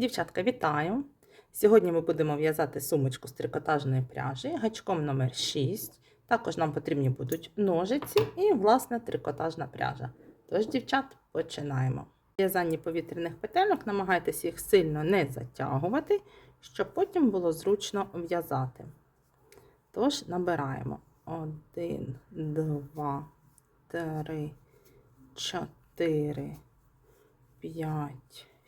Дівчатка, вітаю! Сьогодні ми будемо в'язати сумочку з трикотажної пряжі гачком номер 6. Також нам потрібні будуть ножиці і, власне, трикотажна пряжа. Тож, дівчат, починаємо. В'язанні повітряних петельок намагайтеся їх сильно не затягувати, щоб потім було зручно в'язати. Тож, набираємо 1, 2, 3, 4, 5,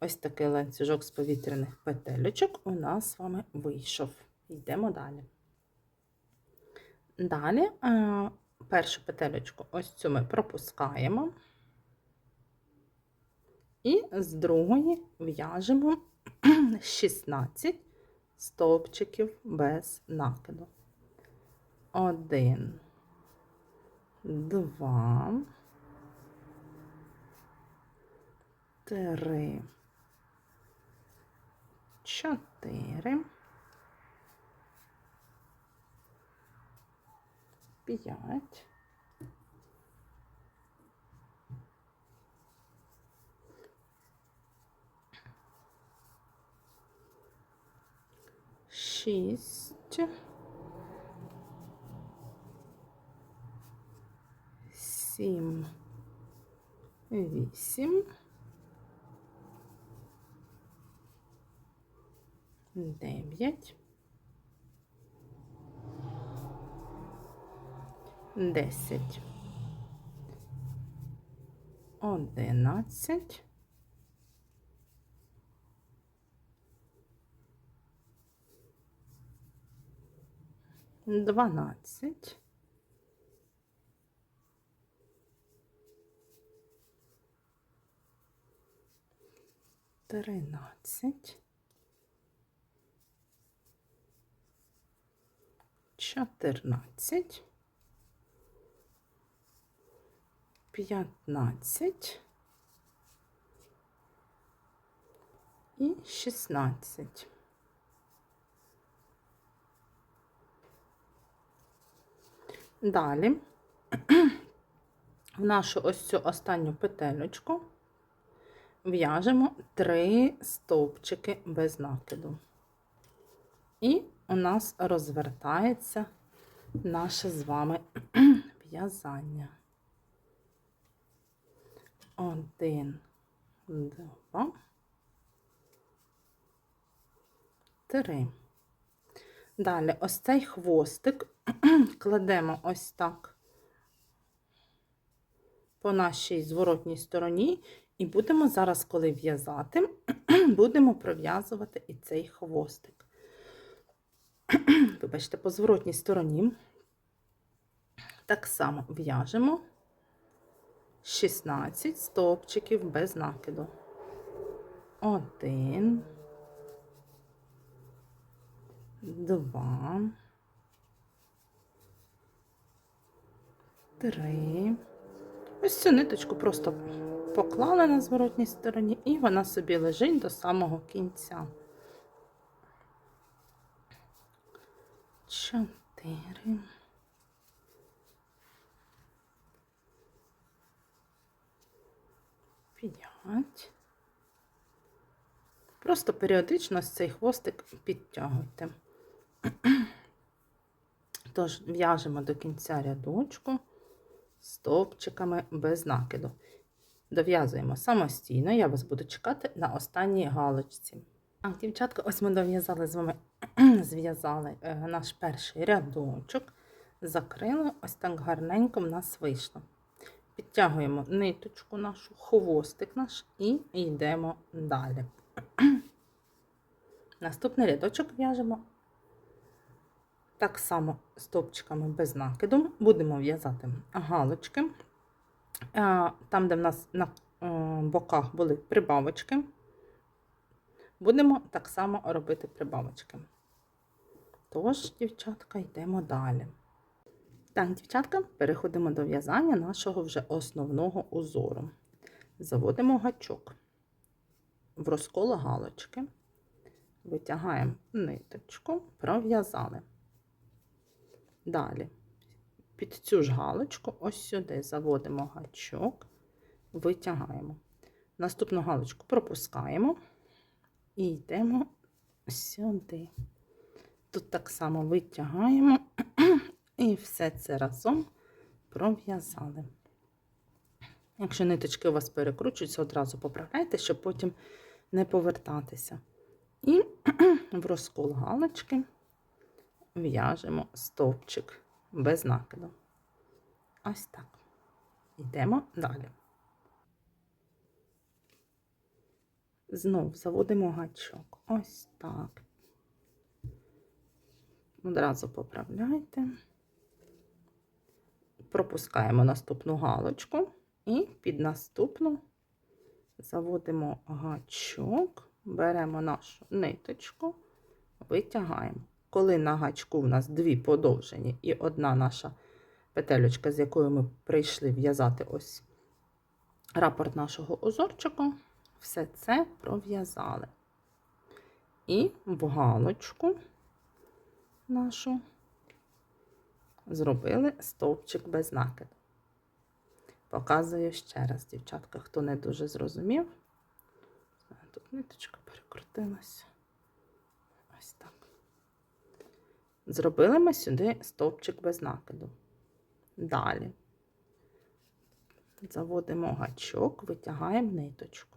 Ось такий ланцюжок з повітряних петелечок у нас з вами вийшов. Йдемо далі. Далі е, першу петелечку, ось цю ми пропускаємо. І з другої в'яжемо 16 стовпчиків без накиду. Один, два, три, чотири, п'ять, шість, сім, вісім. Дев'ять, десять, одинадцять, дванадцять, тринадцять. Чотирнадцять, п'ятнадцять і шістнадцять. Далі в нашу ось цю останню петелечку в'яжемо три стовпчики без накиду. І у нас розвертається наше з вами в'язання. Один, два, три. Далі ось цей хвостик кладемо ось так по нашій зворотній стороні, і будемо зараз, коли в'язати, будемо пров'язувати і цей хвостик. Вибачте, по зворотній стороні так само в'яжемо 16 стовпчиків без накиду. Один, два, три. Ось цю ниточку просто поклали на зворотній стороні, і вона собі лежить до самого кінця. Чотири. Просто періодично цей хвостик підтягуйте. Тож, в'яжемо до кінця рядочку стовпчиками без накиду. Дов'язуємо самостійно, я вас буду чекати на останній галочці. А, дівчатка, ось ми дов'язали з вами, зв'язали е, наш перший рядочок, закрили, ось так гарненько в нас вийшло. Підтягуємо ниточку нашу, хвостик наш і йдемо далі. Наступний рядочок в'яжемо так само стовпчиками без накиду. Будемо в'язати галочки. Там, де в нас на боках були прибавочки, Будемо так само робити прибавочки. Тож, дівчатка, йдемо далі. Так, дівчатка, переходимо до в'язання нашого вже основного узору. Заводимо гачок в розкол галочки, витягаємо ниточку, пров'язали. Далі під цю ж галочку, ось сюди заводимо гачок, витягаємо. Наступну галочку пропускаємо і йдемо сюди. Тут так само витягаємо і все це разом пров'язали. Якщо ниточки у вас перекручуються, одразу поправляйте, щоб потім не повертатися. І в розкол галочки в'яжемо стовпчик без накиду. Ось так. Йдемо далі. Знов заводимо гачок. Ось так. Одразу поправляйте. Пропускаємо наступну галочку і під наступну заводимо гачок, беремо нашу ниточку, витягаємо. Коли на гачку в нас дві подовжені і одна наша петелечка, з якою ми прийшли в'язати ось рапорт нашого узорчику, все це пров'язали. І в галочку нашу зробили стовпчик без накиду. Показую ще раз, дівчатка, хто не дуже зрозумів. Тут ниточка перекрутилася. Ось так. Зробили ми сюди стовпчик без накиду. Далі заводимо гачок, витягаємо ниточку.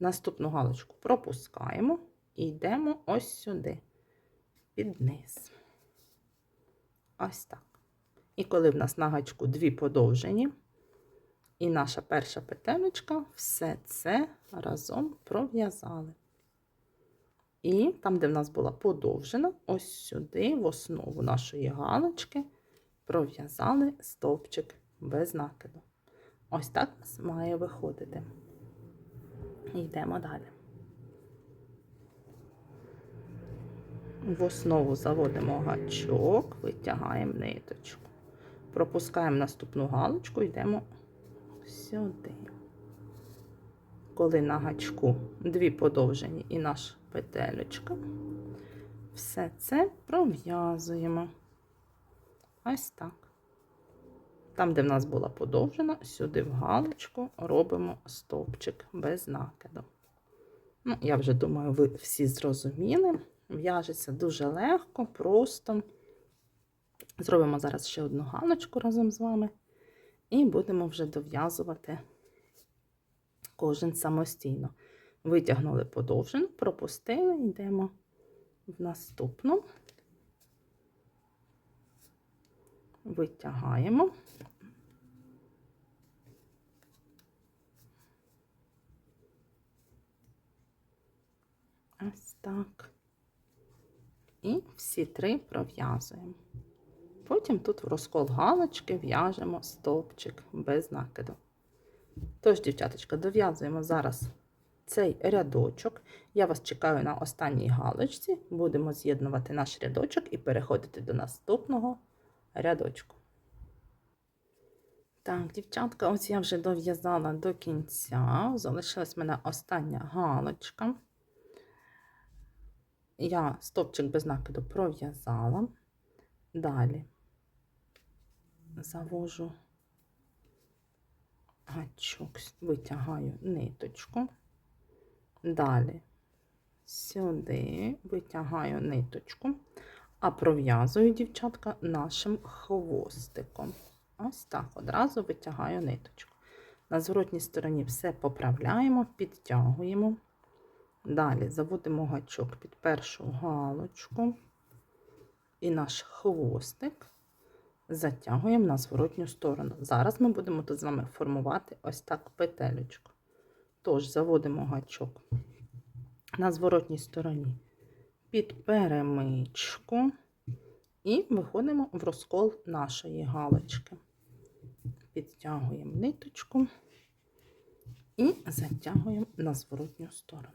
Наступну галочку пропускаємо і йдемо ось сюди, під низ. Ось так. І коли в нас на гачку дві подовжені, і наша перша петелечка, все це разом пров'язали. І там, де в нас була подовжена, ось сюди, в основу нашої галочки, пров'язали стовпчик без накиду. Ось так у нас має виходити. Йдемо далі. В основу заводимо гачок, витягаємо ниточку. Пропускаємо наступну галочку, йдемо сюди. Коли на гачку дві подовжені і наша петелечка, все це пров'язуємо. Ось так. Там, де в нас була подовжена, сюди в галочку робимо стовпчик без накиду. Ну, я вже думаю, ви всі зрозуміли. В'яжеться дуже легко, просто. Зробимо зараз ще одну галочку разом з вами, і будемо вже дов'язувати кожен самостійно. Витягнули подовжену, пропустили, йдемо в наступну, витягаємо. Ось так. І всі три пров'язуємо. Потім тут в розкол галочки в'яжемо стовпчик без накиду. Тож, дівчаточка, дов'язуємо зараз цей рядочок. Я вас чекаю на останній галочці. Будемо з'єднувати наш рядочок і переходити до наступного рядочку. Так, дівчатка, ось я вже дов'язала до кінця. Залишилась в мене остання галочка. Я стовпчик без накиду пров'язала. Далі завожу гачок, витягаю ниточку. Далі сюди витягаю ниточку, а пров'язую, дівчатка, нашим хвостиком. Ось так, одразу витягаю ниточку. На зворотній стороні все поправляємо, підтягуємо. Далі заводимо гачок під першу галочку і наш хвостик затягуємо на зворотню сторону. Зараз ми будемо тут з вами формувати ось так петелечку. Тож, заводимо гачок на зворотній стороні під перемичку і виходимо в розкол нашої галочки. Підтягуємо ниточку і затягуємо на зворотню сторону.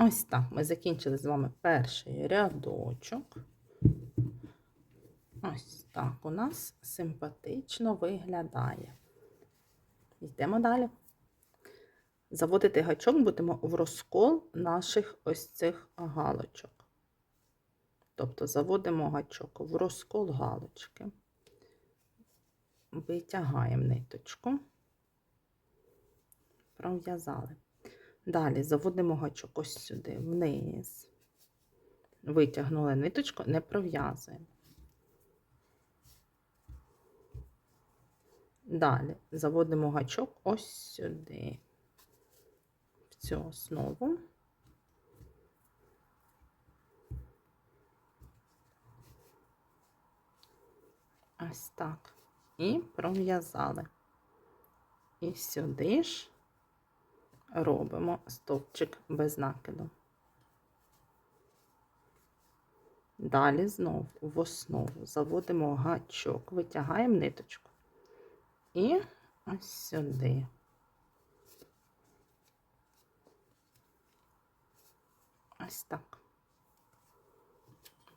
Ось так. Ми закінчили з вами перший рядочок. Ось так у нас симпатично виглядає. Йдемо далі. Заводити гачок будемо в розкол наших ось цих галочок. Тобто заводимо гачок в розкол галочки, витягаємо ниточку, пров'язали. Далі заводимо гачок ось сюди, вниз. Витягнули ниточку, не пров'язуємо. Далі заводимо гачок ось сюди, в цю основу. Ось так. І пров'язали. І сюди ж робимо стовпчик без накиду. Далі знову в основу заводимо гачок, витягаємо ниточку. І ось сюди. Ось так.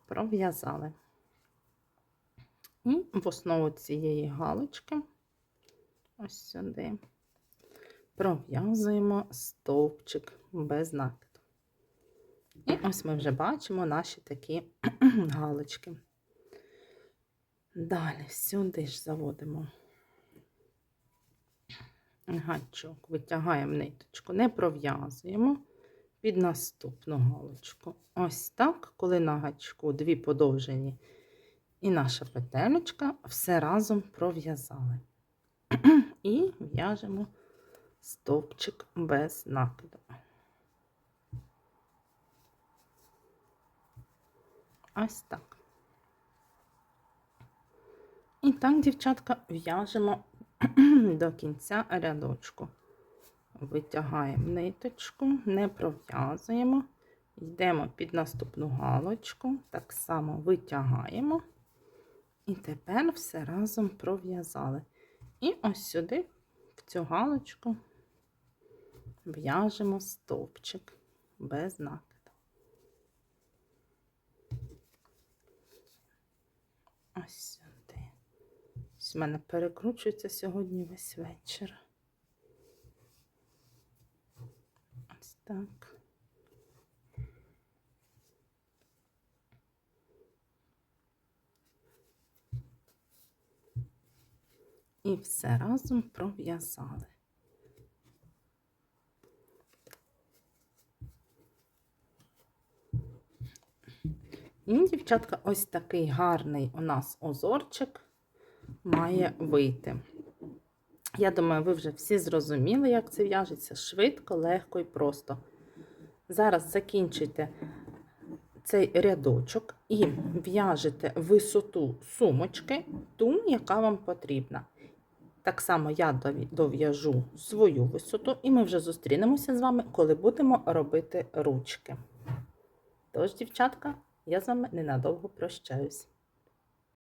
Пров'язали. І в основу цієї галочки, ось сюди, пров'язуємо стовпчик без накиду. І ось ми вже бачимо наші такі галочки. Далі сюди ж заводимо гачок, витягаємо ниточку, не пров'язуємо під наступну галочку. Ось так, коли на гачку дві подовжені і наша петелечка, все разом пров'язали. І в'яжемо стовпчик без накиду. Ось так. І так, дівчатка, в'яжемо до кінця рядочку. Витягаємо ниточку, не пров'язуємо, йдемо під наступну галочку, так само витягаємо. І тепер все разом пров'язали. І ось сюди, в цю галочку, в'яжемо стовпчик без накиду. Ось сюди. Ось в мене перекручується сьогодні весь вечір. Ось так. І все разом пров'язали. І, дівчатка, ось такий гарний у нас озорчик має вийти. Я думаю, ви вже всі зрозуміли, як це в'яжеться швидко, легко і просто. Зараз закінчуйте цей рядочок і в'яжете висоту сумочки, ту, яка вам потрібна. Так само я дов'яжу свою висоту, і ми вже зустрінемося з вами, коли будемо робити ручки. Тож, дівчатка, я з вами ненадовго прощаюсь.